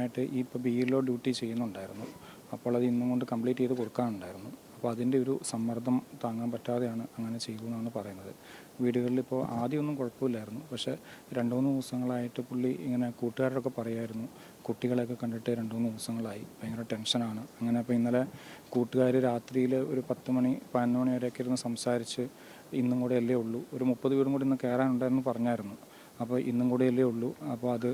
മെയിനായിട്ട് ഈ ഇപ്പോൾ ബി ഇലോ ഡ്യൂട്ടി ചെയ്യുന്നുണ്ടായിരുന്നു. അപ്പോൾ അത് ഇന്നും കൊണ്ട് കംപ്ലീറ്റ് ചെയ്ത് കൊടുക്കാനുണ്ടായിരുന്നു. അപ്പോൾ അതിന്റെ ഒരു സമ്മർദ്ദം താങ്ങാൻ പറ്റാതെയാണ് അങ്ങനെ ചെയ്തു എന്നാണ് പറയുന്നത്. വീടുകളിൽ ഇപ്പോൾ ആദ്യമൊന്നും കുഴപ്പമില്ലായിരുന്നു. പക്ഷേ രണ്ട് മൂന്ന് ദിവസങ്ങളായിട്ട് പുള്ളി ഇങ്ങനെ കൂട്ടുകാരോടൊക്കെ പറയായിരുന്നു. കുട്ടികളെയൊക്കെ കണ്ടിട്ട് രണ്ട് മൂന്ന് ദിവസങ്ങളായി. ഭയങ്കര ടെൻഷനാണ്. അങ്ങനെ അപ്പോൾ ഇന്നലെ കൂട്ടുകാർ രാത്രിയിൽ ഒരു പത്ത് മണി പതിനൊന്ന് മണി വരെയൊക്കെ ഇരുന്ന് സംസാരിച്ച് ഇന്നും കൂടെ അല്ലേ ഉള്ളൂ. ഒരു മുപ്പത് വീടും കൂടി ഇന്ന് കയറാനുണ്ടായിരുന്നു പറഞ്ഞായിരുന്നു. അപ്പോൾ ഇന്നും കൂടെ അല്ലേ ഉള്ളൂ. അപ്പോൾ അത്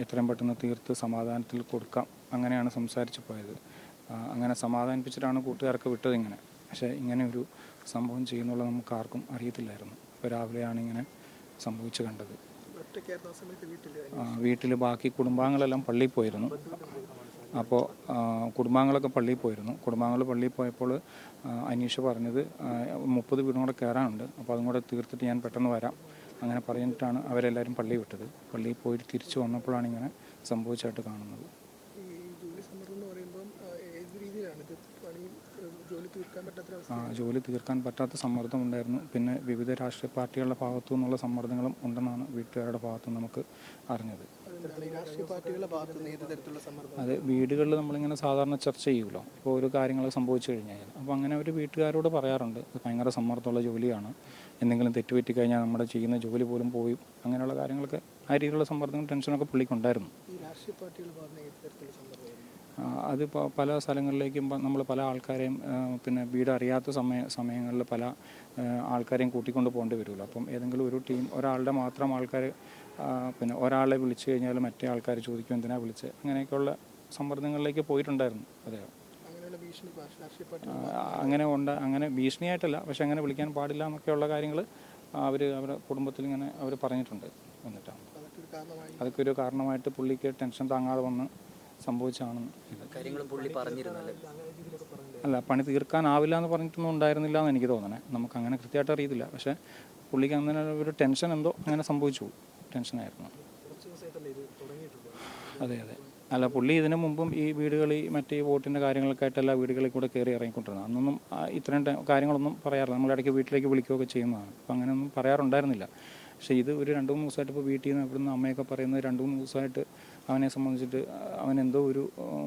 എത്രയും പെട്ടെന്ന് തീർത്ത് സമാധാനത്തിൽ കൊടുക്കാം. അങ്ങനെയാണ് സംസാരിച്ച് പോയത്. അങ്ങനെ സമാധാനിപ്പിച്ചിട്ടാണ് കൂട്ടുകാർക്ക് വിട്ടത് ഇങ്ങനെ. പക്ഷേ ഇങ്ങനെ ഒരു സംഭവം ചെയ്യുന്നുള്ള നമുക്ക് ആർക്കും അറിയത്തില്ലായിരുന്നു. അപ്പോൾ രാവിലെയാണ് ഇങ്ങനെ സംഭവിച്ചു കണ്ടത്. വീട്ടിൽ ബാക്കി കുടുംബാംഗങ്ങളെല്ലാം പള്ളിയിൽ പോയിരുന്നു. അപ്പോൾ കുടുംബാംഗങ്ങളൊക്കെ പള്ളിയിൽ പോയിരുന്നു. കുടുംബാംഗങ്ങൾ പള്ളിയിൽ പോയപ്പോൾ അനീഷ് പറഞ്ഞത് മുപ്പത് വീടും കൂടെ കയറാനുണ്ട്. അപ്പോൾ അതും കൂടെ തീർത്തിട്ട് ഞാൻ പെട്ടെന്ന് വരാം. അങ്ങനെ പറഞ്ഞിട്ടാണ് അവരെല്ലാവരും പള്ളി വിട്ടത്. പള്ളിയിൽ പോയി തിരിച്ചു വന്നപ്പോഴാണ് ഇങ്ങനെ സംഭവിച്ചായിട്ട് കാണുന്നത് ഈ ജോലി സമ്മർദ്ദം എന്ന് പറയുമ്പം ആ, ഏത് രീതിയിലാണ് ഇത് പണി ഏഹ്, ജോലി തീർക്കാൻ പറ്റാത്ത അവസ്ഥ ആ, ജോലി തീർക്കാൻ പറ്റാത്ത സമ്മർദ്ദം ഉണ്ടായിരുന്നു. പിന്നെ വിവിധ രാഷ്ട്രീയ പാർട്ടികളുടെ ഭാഗത്തു നിന്നുള്ള സമ്മർദ്ദങ്ങളും ഉണ്ടെന്നാണ് വീട്ടുകാരുടെ ഭാഗത്തു നിന്ന് നമുക്ക് അറിഞ്ഞത്. അത് വീടുകളിൽ നമ്മളിങ്ങനെ സാധാരണ ചർച്ച ചെയ്യുമല്ലോ ഇപ്പോൾ ഓരോ കാര്യങ്ങൾ സംഭവിച്ചു കഴിഞ്ഞാൽ അപ്പോൾ അങ്ങനെ ഒരു വീട്ടുകാരോട് പറയാറുണ്ട് ഭയങ്കര സമ്മർദ്ദമുള്ള ജോലിയാണ്. എന്തെങ്കിലും തെറ്റുപറ്റി കഴിഞ്ഞാൽ നമ്മുടെ ചെയ്യുന്ന ജോലി പോലും പോയി. അങ്ങനെയുള്ള കാര്യങ്ങളൊക്കെ ആ രീതിയിലുള്ള സമ്മർദ്ദങ്ങളും ടെൻഷനൊക്കെ പുള്ളിക്കുണ്ടായിരുന്നു. അതിപ്പോൾ പല സ്ഥലങ്ങളിലേക്കും നമ്മൾ പല ആൾക്കാരെയും പിന്നെ വീട് അറിയാത്ത സമയ സമയങ്ങളിൽ പല ആൾക്കാരെയും കൂട്ടിക്കൊണ്ട് പോകേണ്ടി വരുമല്ലോ അപ്പം ഏതെങ്കിലും ഒരു ടീം ഒരാളുടെ മാത്രം ആൾക്കാർ പിന്നെ ഒരാളെ വിളിച്ചു കഴിഞ്ഞാൽ മറ്റേ ആൾക്കാർ ചോദിക്കും എന്തിനാ വിളിച്ച്? അങ്ങനെയൊക്കെയുള്ള സമ്മർദ്ദങ്ങളിലേക്ക് പോയിട്ടുണ്ടായിരുന്നു അദ്ദേഹം അങ്ങനെ ഉണ്ട് അങ്ങനെ ഭീഷണിയായിട്ടല്ല പക്ഷെ അങ്ങനെ വിളിക്കാൻ പാടില്ല എന്നൊക്കെയുള്ള കാര്യങ്ങൾ അവർ അവരുടെ കുടുംബത്തിൽ ഇങ്ങനെ അവർ പറഞ്ഞിട്ടുണ്ട് എന്നിട്ടാണ് അതൊക്കെ ഒരു കാരണമായിട്ട് പുള്ളിക്ക് ടെൻഷൻ താങ്ങാതെ വന്ന് സംഭവിച്ചാണ് ഇത് പുള്ളി പറഞ്ഞിരുന്നല്ലേ? അങ്ങനെ അല്ല പണി തീർക്കാനാവില്ല എന്ന് പറഞ്ഞിട്ടൊന്നും ഉണ്ടായിരുന്നില്ല എന്ന് എനിക്ക് തോന്നണേ. നമുക്ക് അങ്ങനെ കൃത്യമായിട്ട് അറിയത്തില്ല. പക്ഷേ പുള്ളിക്ക് അങ്ങനെ ഒരു ടെൻഷൻ എന്തോ അങ്ങനെ സംഭവിച്ചു. ടെൻഷനായിരുന്നു. അതെ അതെ. അല്ല പുള്ളി ഇതിനു മുമ്പും ഈ വീടുകളിൽ മറ്റേ ഈ വോട്ടിന്റെ കാര്യങ്ങളൊക്കെ ആയിട്ട് എല്ലാ വീടുകളിൽ കൂടെ കയറി ഇറങ്ങിക്കൊണ്ടിരുന്നത് അന്നൊന്നും ഇത്രയും കാര്യങ്ങളൊന്നും പറയാറില്ല. നമ്മൾ ഇടയ്ക്ക് വീട്ടിലേക്ക് വിളിക്കുകയൊക്കെ ചെയ്യുന്നതാണ്. അപ്പം അങ്ങനെയൊന്നും പറയാറുണ്ടായിരുന്നില്ല. പക്ഷേ ഇത് ഒരു രണ്ട് മൂന്ന് ദിവസമായിട്ട് ഇപ്പോൾ വീട്ടിൽ നിന്ന് ഇവിടുന്ന് അമ്മയൊക്കെ പറയുന്നത് രണ്ട് മൂന്ന് ദിവസമായിട്ട് അവനെ സംബന്ധിച്ചിട്ട് അവൻ എന്തോ ഒരു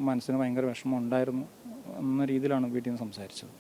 മനസ്സിന് ഭയങ്കര വിഷമം ഉണ്ടായിരുന്നു എന്ന രീതിയിലാണ് വീട്ടിൽ നിന്ന് സംസാരിച്ചത്.